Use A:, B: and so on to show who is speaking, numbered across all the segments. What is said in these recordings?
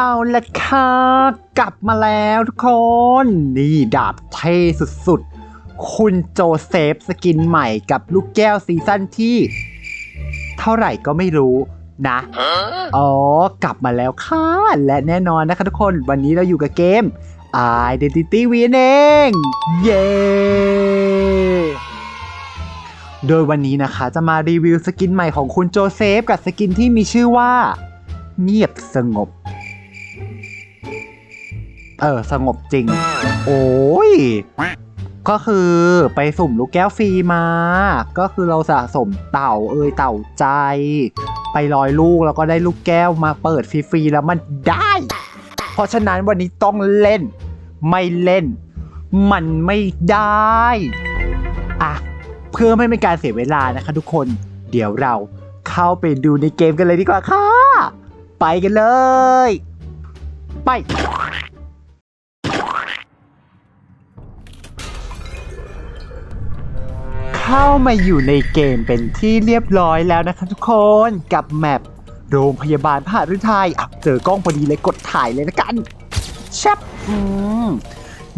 A: เอาละค่ะ กลับมาแล้วทุกคน นี่ดาบเท่สุดๆ คุณโจเซฟสกินใหม่กับลูกแก้วซีซั่นที่ เท่าไหร่ก็ไม่รู้นะ อ๋อ กลับมาแล้วค่ะ และแน่นอนนะคะทุกคนวันนี้เราอยู่กับเกม Identity V นั่นเอง เย้ โดยวันนี้นะคะจะมารีวิวสกินใหม่ของคุณโจเซฟกับสกินที่มีชื่อว่า เงียบสงบ เออ สงบจริง โอ้ย ก็คือไปสุ่มลูกแก้วฟรีมา ก็คือเราสะสมเต่าเอยเต่าใจ ไปลอยลูกแล้วก็ได้ลูกแก้วมาเปิดฟรีๆแล้วมันได้ เพราะฉะนั้นวันนี้ต้องเล่น ไม่เล่น มันไม่ได้ อะ เพื่อไม่เป็นการเสียเวลานะคะทุกคน เดี๋ยวเราเข้าไปดูในเกมกันเลยดีกว่าค่ะ ไปกันเลย ไป เข้ามาอยู่ในเกมเป็นที่เรียบร้อยแล้วนะคะทุกคนกับแมปโรงพยาบาลพหฤทัยอะเจอกล้องพอดีเลยกดถ่ายเลยละกันชับอืม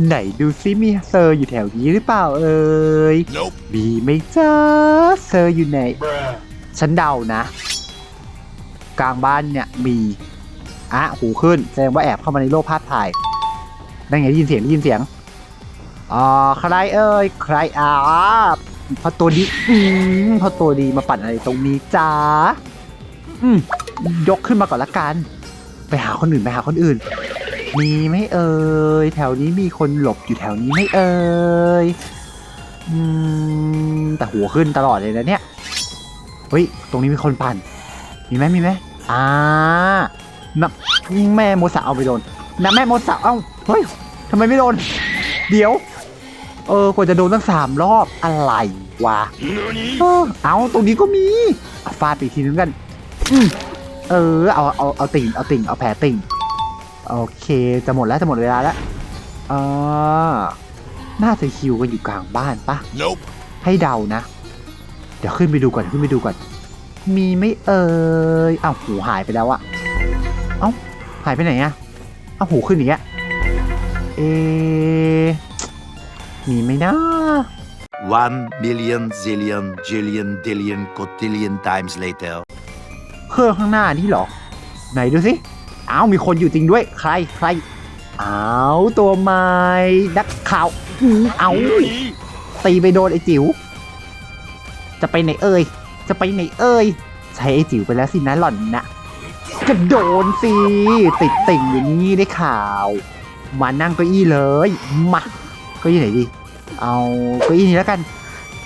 A: ไหนดูซิมีเซอร์อยู่แถวนี้หรือเปล่าเอ่ย
B: Nope.
A: มีไหมจ้าเซอร์อยู่ไหน
B: Bruh.
A: ฉันเดานะ กลางบ้านเนี่ยมีอะหูขึ้นแสดงว่าแอบเข้ามาในโลกภาพถ่ายได้ไงได้ยินเสียงได้ยินเสียงอ่าใครเอ่ยใครอ่า พอตัวดีอืมพอตัวดีมาปั่นอะไรตรงนี้จ้าอืมยกขึ้นมาก่อนละกัน ไปหาคนอื่นไปหาคนอื่น มีไหมเอ่ยแถวนี้มีคนหลบอยู่แถวนี้ไหมเอ่ยอืมแต่หัวขึ้นตลอดเลยนะเนี่ยเฮ้ยตรงนี้มีคนปั่น มีไหมมีไหมอ่านะแม่โมสะเอาไปโดนนะแม่โมสะเอ้าเฮ้ยทำไมไม่โดน เดี๋ยว เออกว่าจะโดนตั้งสามรอบอะไรวะ
B: Nani?
A: เออเอาตรงนี้ก็มีอะฟาดไปอีกทีนึงกันอืมเออเอาเอาเอาติ่งเอาติ่งเอาแผลติ่งโอเคจะหมดแล้วจะหมดเวลาแล้วอ่าน่าจะคิวกันอยู่กลางบ้านปะ
B: Nope.
A: ให้เดานะ เดี๋ยวขึ้นไปดูก่อนขึ้นไปดูก่อน มีไหม่เอ่ยอ้าวหูหายไปแล้วอะเอ้าหายไปไหนอะเอ้าหูขึ้นอย่างเงี้ยเอะ มีไหมนะ
C: One million zillion jillion dillion cotillion times later.
A: เครื่องข้างหน้านี่เหรอ ไหนดูสิอ้าวมีคนอยู่จริงด้วยใครใครอ้าวตัวใหม่นักข่าวอื้อเอา
B: Nani?
A: ตีไปโดนไอ้จิ๋วจะไปไหนเอ่ย จะไปไหนเอ่ย ใช้ไอ้จิ๋วไปแล้วสินะหล่อนนะก็โดนสิติดติ่งอยู่นี่ได้ข่าว มานั่งเก้าอี้เลย มาเก้าอี้ไหนดี เอาเก้าอี้นี้แล้วกัน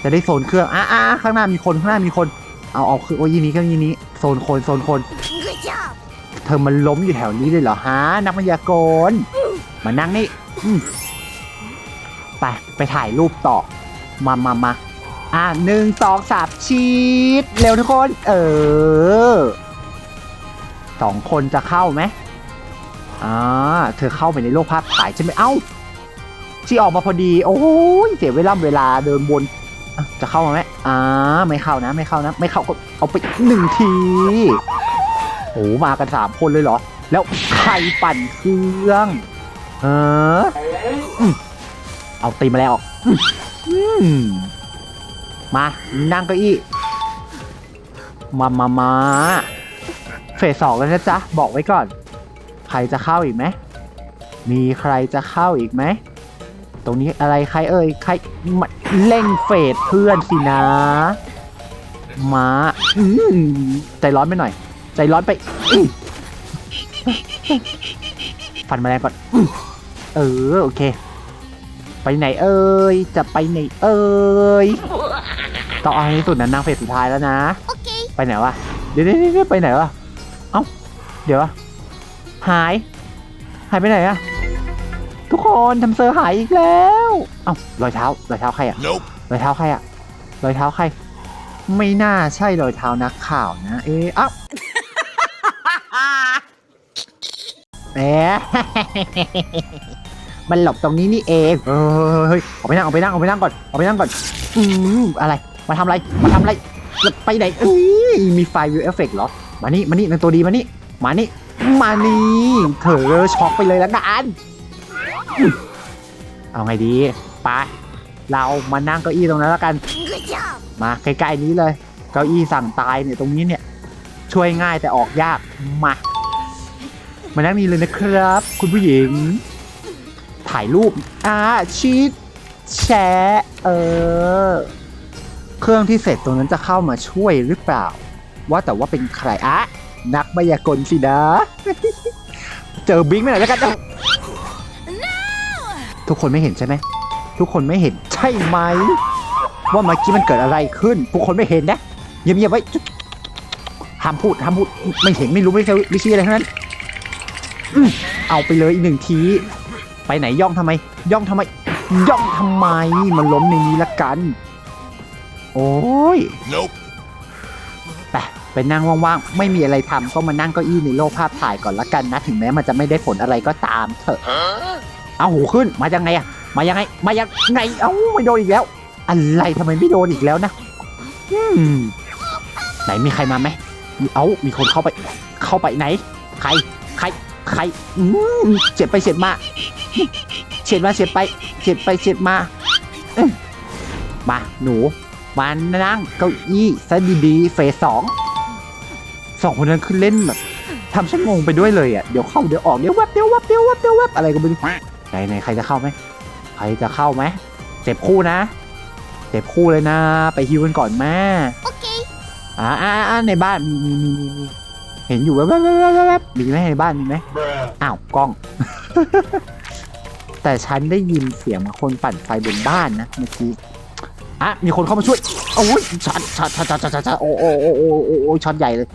A: จะได้โซนเครื่องอะอะข้างหน้ามีคนข้างหน้ามีคน เอาเอาคือเก้าอี้นี้เก้าอี้นี้โซนคนโซนคน เธอมันล้มอยู่แถวนี้เลยเหรอฮะนักพยากรณ์มานั่งนี่อืมไปไปถ่ายรูปต่อ มามามาอะหนึ่งสองสามชีดเร็วทุกคน เออสองคนจะเข้าไหมอ่าเธอเข้าไปในโลกภาพถ่ายใช่ไหมเอ้า ที่ออกมาพอดี โอ้ยเสียเวลาเวลาเดินวนจะเข้ามาไหมอ่าไม่เข้านะ ไม่เข้านะ ไม่เข้าก็เอาไปหนึ่งทีโอ้มากันสามคนเลยเหรอ แล้วใครปั่นเครื่องเออเอาตีมาแล้วมอืมมานั่งเก้าอี้ มามามาเฟสสองแล้วนะจ๊ะ บอกไว้ก่อน ใครจะเข้าอีกไหม มีใครจะเข้าอีกไหม ตรงนี้อะไรใครเอ่ยใครมาเล่งเฟสเพื่อนสินะมาอืมใจร้อนไปหน่อย ใจร้อนไปอื้อฟันแมลงก่อนอื้อเออโอเค ไปไหนเอ่ยจะไปไหนเอ่ยต้องเอาให้ที่สุดนะนางเฟสสุดท้ายแล้วนะ ไปไหนวะเดี๋ยวเดี๋ยวเดี๋ยวไปไหนวะเอ้าเดี๋ยวอะหาย หายไปไหนอะ ทุกคนทำเซอร์หายอีกแล้วเอ้ารอยเท้ารอยเท้าใครอะ
B: Nope.
A: รอยเท้าใครอะรอยเท้าใคร ไม่น่าใช่รอยเท้านักข่าวนะเอ๊ะเอ้าแหมมันหลบตรงนี้นี่เองเฮ้ยออกไปนั่งออกไปนั่งออกไปนั่งก่อนออกไปนั่งก่อนอืมอะไรมาทำอะไรมาทำอะไรจะไปไหนเอ้ยมีไฟวิวเอฟเฟกเหรอมานี่มานี่นางตัวดีมานี่มานี่มานี่เธอช็อกไปเลยละกันอืม เอาไงดีไปเรามานั่งเก้าอี้ตรงนั้นแล้วกัน มาใกล้ๆนี้เลย เก้าอี้สั่งตายเนี่ยตรงนี้เนี่ย ช่วยง่ายแต่ออกยากมา มานั่งนี่เลยนะครับ คุณผู้หญิง ถ่ายรูปอ่าชีตแชร์เออ เครื่องที่เสร็จตรงนั้นจะเข้ามาช่วยหรือเปล่า ว่าแต่ว่าเป็นใครอะนักมายากลสินะ เจอบิงค์ไหนแล้วกัน ทุกคนไม่เห็นใช่ไหม ทุกคนไม่เห็นใช่ไหม ว่าเมื่อกี้มันเกิดอะไรขึ้น ทุกคนไม่เห็นนะเงียบๆไว้ห้ามพูดห้ามพูดไม่เห็นไม่รู้ไม่ใช่ไม่ใช่อะไรทั้งนั้นอืมเอาไปเลยอีกหนึ่งที ไปไหนย่องทำไม ย่องทำไม ย่องทำไมมันล้มในนี้ละกัน โอ้ย
C: Nope.
A: ไปไปนั่งว่างๆ ไม่มีอะไรทำก็มานั่งเก้าอี้ในโลกภาพถ่ายก่อนละกันนะ ถึงแม้มันจะไม่ได้ผลอะไรก็ตามเถอะ เอาหูขึ้นมายังไงอะมายังไง มายังไง เอ้าไม่โดนอีกแล้ว อะไรทำไมไม่โดนอีกแล้วนะอืมไหนมีใครมาไหมเอ้ามีคนเข้าไป เข้าไปไหน ใคร ใคร ใครอืมเจ็บไปเจ็บมาเฉียดมาเฉียดไปเฉียดไปเฉียดมามาหนูมานั่งเก้าอี้ซะดีๆเฟสสองสองคนนั้นคือเล่นแบบทำฉันงงไปด้วยเลยอะ เดี๋ยวเข้าเดี๋ยวออกเดี๋ยวแวบเดี๋ยวแวบเดี๋ยวแวบเดี๋ยวแวบอะไรก็ไม่รู้ ไหนไหนใครจะเข้าไหมใครจะเข้าไหมเจ็บคู่นะเจ็บคู่เลยนะ ไปฮิวกันก่อนแม่
B: โอเค
A: อ่าอ่าอ่าในบ้านมีมีมีมีมีเห็นอยู่แวบแวบแวบแวบแวบแวบมีไหมในบ้านมีไหมอ้าวกล้อง แต่ฉันได้ยินเสียงเหมือนคนปั่นไฟบนบ้านนะเมื่อกี้อะมีคนเข้ามาช่วยโอ้ยช็อตช็อตช็อตช็อตช็อตช็อตโอ้โอ้โอ้โอ้โอ้โอ้ช็อตใหญ่เลย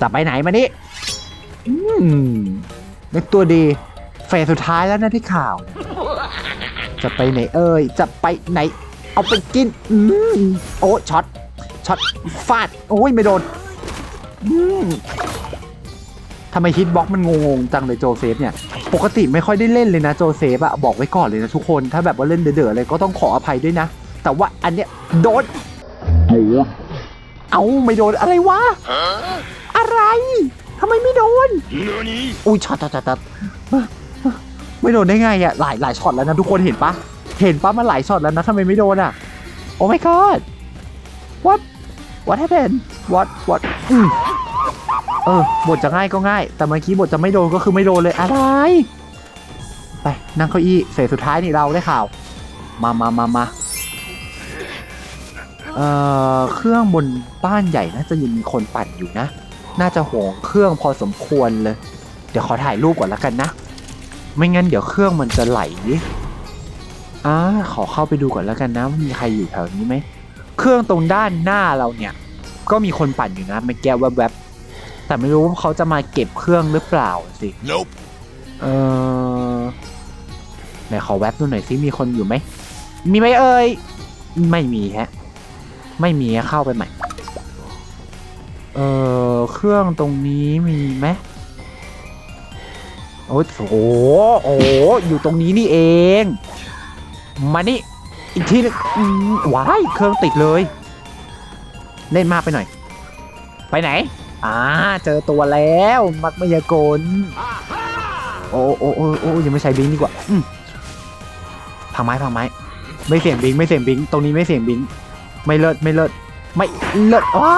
A: จะไปไหนมานี่อืม นึกตัวดีเฟสสุดท้ายแล้วนะที่ข่าว จะไปไหนเอ่ยจะไปไหน เอาไปกินอืมโอ้ช็อตช็อตฟาดโอ้ยไม่โดนอืมทำไมฮิตบ็อกมันงงๆจังเลยโจเซฟเนี่ย ปกติไม่ค่อยได้เล่นเลยนะโจเซฟอะบอกไว้ก่อนเลยนะทุกคน ถ้าแบบว่าเล่นเด๋อๆอะไรก็ต้องขออภัยด้วยนะ แต่ว่าอันเนี้ยโดน เอาไม่โดนอะไรวะ อะไรทำไมไม่โดน
C: Nani?
A: อุ้ยช็อตช็อตช็อตช็อตไม่โดนได้ไงอะหลายหลายช็อตแล้วนะทุกคนเห็นปะเห็นปะมันหลายช็อตแล้วนะทำไมไม่โดนอะโอ้ my god what what happened what what อืมเออบทจะง่ายก็ง่าย แต่เมื่อกี้บทจะไม่โดนก็คือไม่โดนเลยอะไร ไปนั่งเก้าอี้เสร็จสุดท้ายนี่เราได้ข่าว มามามามาเอ่อเครื่องบนบ้านใหญ่น่าจะยังมีคนปั่นอยู่นะ น่าจะห่วงเครื่องพอสมควรเลย เดี๋ยวขอถ่ายรูปก่อนแล้วกันนะ ไม่งั้นเดี๋ยวเครื่องมันจะไหลอ่าขอเข้าไปดูก่อนแล้วกันนะว่ามีใครอยู่แถวนี้ไหมเครื่องตรงด้านหน้าเราเนี่ย ก็มีคนปั่นอยู่นะเมื่อกี้แวบๆแต่ไม่รู้ว่าเขาจะมาเก็บเครื่องหรือเปล่าสิ
C: Nope.
A: เออไหนขอแวบดูหน่อยสิมีคนอยู่ไหมมีไหมเอ่ยไม่มีฮะ ไม่มีฮะเข้าไปใหม่ เออเครื่องตรงนี้มีไหมโอ้โหโอ้โหอยู่ตรงนี้นี่เอง มานี่ อีกทีนึงว้ายเครื่องติดเลย เล่นมากไปหน่อย ไปไหน อ่า เจอตัวแล้ว มักมายากล โอ้โอ้โอ้โอ้ยังไม่ใช้บิงดีกว่าอืพังไม้พังไม้ ไม่เสียงบิง ไม่เสียงบิง ตรงนี้ไม่เสียงบิง ไม่เลิศ ไม่เลิศ ไม่เลิศว้า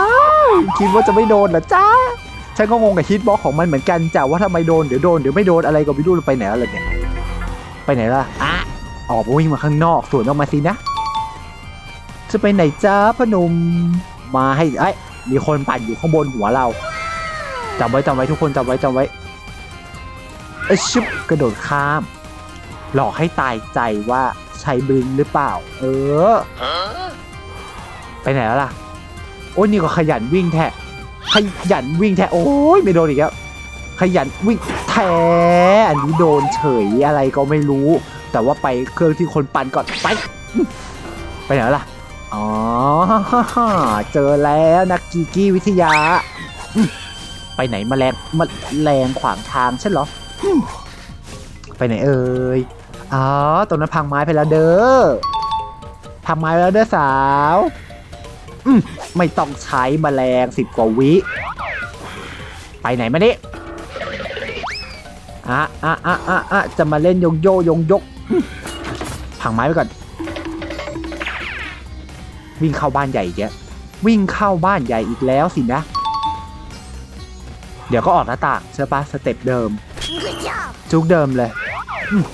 A: คิดว่าจะไม่โดนเหรอจ้าฉันก็งงกับฮิตบ็อกของมันเหมือนกันจ้ะว่าทำไมโดนเดี๋ยวโดนเดี๋ยวไม่โดนอะไรก็ไม่รู้ไปไหนแล้วล่ะเนี่ยไปไหนล่ะอะออกมาวิ่งมาข้างนอกสวนออกมาสินะ จะไปไหนจ้าพอหนมมาให้ไอ้ยมีคนปั่นอยู่ข้างบนหัวเราจำไว้จำไว้ทุกคนจำไว้จำไว้เอยชุบกระโดดข้าม หลอกให้ตายใจว่าใช้บลิงหรือเปล่า เออ ไปไหนแล้วล่ะ โอ้ยนี่ก็ขยันวิ่งแท้ขยันวิ่งแท้โอ้ยไม่โดนอีกแล้วขยันวิ่งแท้อันนี้โดนเฉยอะไรก็ไม่รู้ แต่ว่าไปเครื่องที่คนปั่นก่อนไปไปไหนล่ะอ๋อเจอแล้วนักกีกี้วิทยา ไปไหนมาแรงมาแรงขวางทางใช่เหรอไปไหนเอ่ยอ๋อตรงนั้นพังไม้ไปแล้วเด้อพังไม้ไปแล้วเด้อสาว อืม ไม่ต้องใช้แมลงสิบกว่าวิ ไปไหนมาเนี่ยอะอะอะอะอะจะมาเล่นโยงโยยงยกอืมพังไม้ไปก่อน วิ่งเข้าบ้านใหญ่อีกแล้ววิ่งเข้าบ้านใหญ่อีกแล้วสินะ เดี๋ยวก็ออกหน้าต่างใช่ปะสเต็ปเดิม
B: Good job.
A: จุกเดิมเลยอืม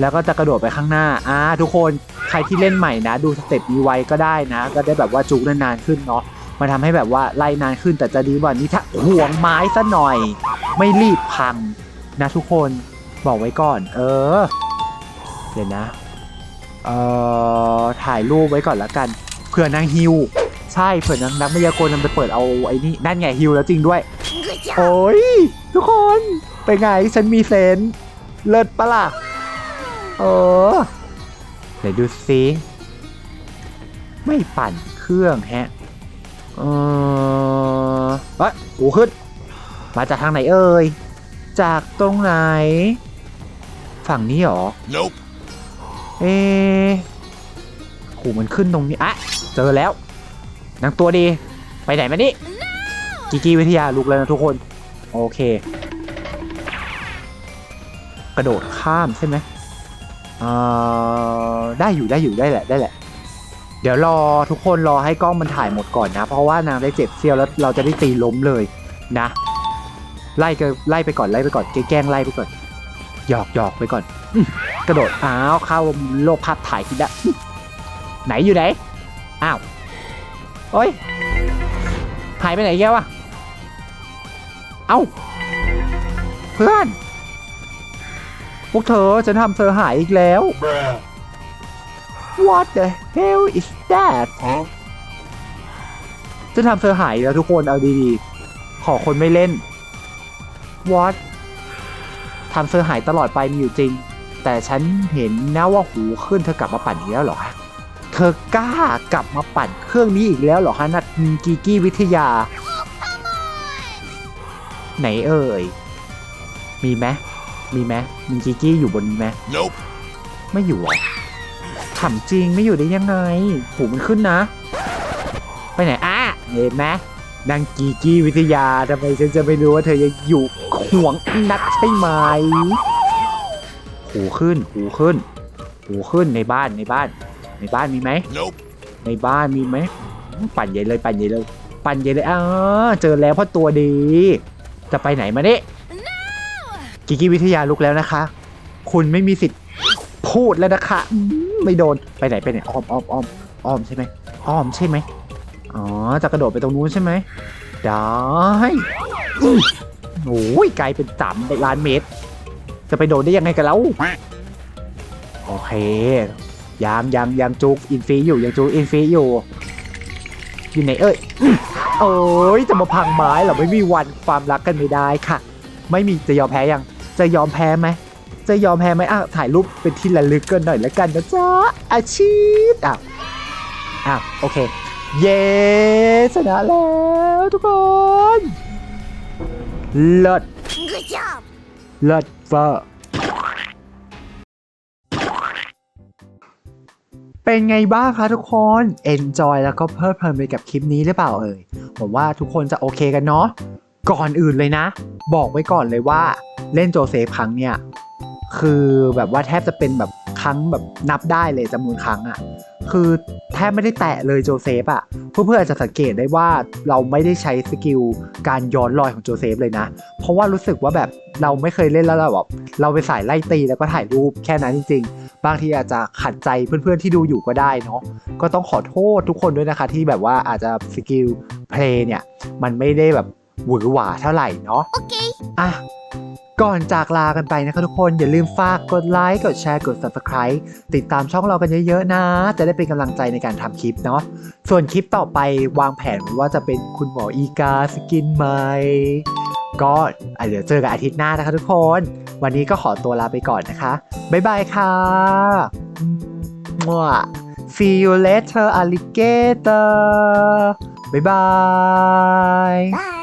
A: แล้วก็จะกระโดดไปข้างหน้าอ่าทุกคนใค รที่เล่นใหม่นะ ดูสเต็ปนี้ไว้ก็ได้นะ ก็ได้แบบว่าจุกนานๆขึ้นเนาะมันทำให้แบบว่าไล่นานขึ้นแต่จะดีกว่านี้ถ้าห่วงไม้ซะหน่อย ไม่รีบพังนะทุกคนบอกไว้ก่อน เออ เดี๋ยวนะ เอ่อ ถ่ายรูปไว้ก่อนละกันเผื่อนางฮิว ใช่เผื่อนางนักมายากลนำไปเปิดเอาไอ้นี่นั่นไงฮิวแล้วจริงด้วย โอ้ยทุกคนเป็นไงฉันมีเซนเลิศปะล่ะ เออ ไหนดูซิไม่ปั่นเครื่องแฮะ เออเอ้ยหูขึ้น มาจากทางไหนเอ่ย จากตรงไหน ฝั่งนี้เหรอ
C: Nope.
A: เอ๊ะหูมันขึ้นตรงนี้ อะ เจอแล้วนางตัวดี ไปไหนมานี่กิกี้วิทยาลุกแล้วนะทุกคน โอเค กระโดดข้ามใช่ไหม เอ่อได้อยู่ได้อยู่ได้แหละได้แหละ เดี๋ยวรอทุกคนรอให้กล้องมันถ่ายหมดก่อนนะ เพราะว่านางได้เจ็บเซียวแล้วเราจะได้ตีล้มเลยนะ ไล่ก็ไล่ไปก่อนไล่ไปก่อนแกล้งไล่ไปก่อนหยอกหยอกไปก่อนกระโดดอ้าวเข้าโลกภาพถ่ายคิดอะไหนอยู่ไหนอ้าวโอ้ยหายไปไหนแกวะเอ้าเพื่อน พวกเธอฉันทำเธอหายอีกแล้ว
C: Bruh.
A: What the hell is that
C: Huh?
A: จะทำเธอหายอีกแล้วทุกคนเอาดีๆ ขอคนไม่เล่น What ทำเธอหายตลอดไปมีอยู่จริง แต่ฉันเห็นนะว่าหูขึ้นเธอกลับมาปั่นอีกแล้วเหรอฮะเธอกล้ากลับมาปั่นเครื่องนี้อีกแล้วเหรอฮะนัดกีกี้วิทยา ไหนเอ่ย มีไหม มีไหมมีกีกี้อยู่บนนี้ไหม
C: Nope.
A: ไม่อยู่เหรอถามจริงไม่อยู่ได้ยังไงหูมันขึ้นนะ ไปไหนอะเห็นไหมนางกีกี้วิทยาทำไมฉันจะไม่รู้ว่าเธอยังอยู่ห่วงนักใช่ไหมหูขึ้นหูขึ้นหูขึ้นในบ้านในบ้าน ในบ้านมีไหม
C: Nope.
A: ในบ้านมีไหม ปั่นใหญ่เลยปั่นใหญ่เลย ปั่นใหญ่เลยอ่าเจอแล้วเพราะตัวดี จะไปไหนมาเนี่ย กิกกี้วิทยาลุกแล้วนะคะ คุณไม่มีสิทธิ์พูดแล้วนะคะ ไม่โดนไปไหนไปไหนอ้อมอ้อมอ้อมอ้อมใช่ไหมอ้อมใช่ไหมอ๋อจะกระโดดไปตรงนู้นใช่ไหมได้โอ้ยไกลเป็นสามล้านเมตร จะไปโดดได้ยังไงกันแล้วโอเคยังยังยังจุกอินฟีอยู่ยังจุกอินฟีอยู่ อยู่ไหนเอ้ยอื้อโอ้ยจะมาพังไม้เหรอไม่มีวันความรักกันไม่ได้ค่ะ ไม่มีจะยอมแพ้ยัง จะยอมแพ้ไหมจะยอมแพ้ไหมอะถ่ายรูปเป็นที่ระลึกกันหน่อยแล้วกันนะจ๊ะอาชีพอ้าวอ้าวโอเค เย้ชนะแล้วทุกคนเลิศ
B: Good job.
A: เลิศเฟอร์เป็นไงบ้างคะทุกคน enjoy แล้วก็เพลิดเพลินไปกับคลิปนี้หรือเปล่าเอ่ยผมว่าทุกคนจะโอเคกันเนาะ ก่อนอื่นเลยนะ บอกไว้ก่อนเลยว่าเล่นโจเซฟครั้งเนี่ยคือแบบว่าแทบจะเป็นแบบครั้งแบบนับได้เลยจำนวนครั้งอะ่ะคือแทบไม่ได้แตะเลยโจเซฟอะ่ะเพื่อนๆอาจจะสังเกตได้ว่าเราไม่ได้ใช้สกิลการย้อนรอยของโจเซฟเลยนะ เพราะว่ารู้สึกว่าแบบเราไม่เคยเล่นแล้วเราแบบเราไปสายไล่ตีแล้วก็ถ่ายรูปแค่นั้นจริง ๆ บางทีอาจจะขัดใจเพื่อนๆที่ดูอยู่ก็ได้เนาะก็ต้องขอโทษทุกคนด้วยนะคะที่แบบว่าอาจจะสกิลเพลย์เนี่ยมันไม่ได้แบบ หวือหวาเท่าไหร่เนาะ
B: Okay.
A: อะก่อนจากลากันไปนะคะทุกคนอย่าลืมฝากกดไลค์กดแชร์กด Subscribe ติดตามช่องเรากันเยอะๆนะ จะได้เป็นกำลังใจในการทำคลิปเนาะส่วนคลิปต่อไปวางแผนไว้ว่าจะเป็นคุณหมออีกาสกินไหมก็อะเดี๋ยวเจอกันอาทิตย์หน้านะคะทุกคน วันนี้ก็ขอตัวลาไปก่อนนะคะ บ๊ายบายค่ะมั่ว See you later alligator บ๊ายบาย
B: Bye.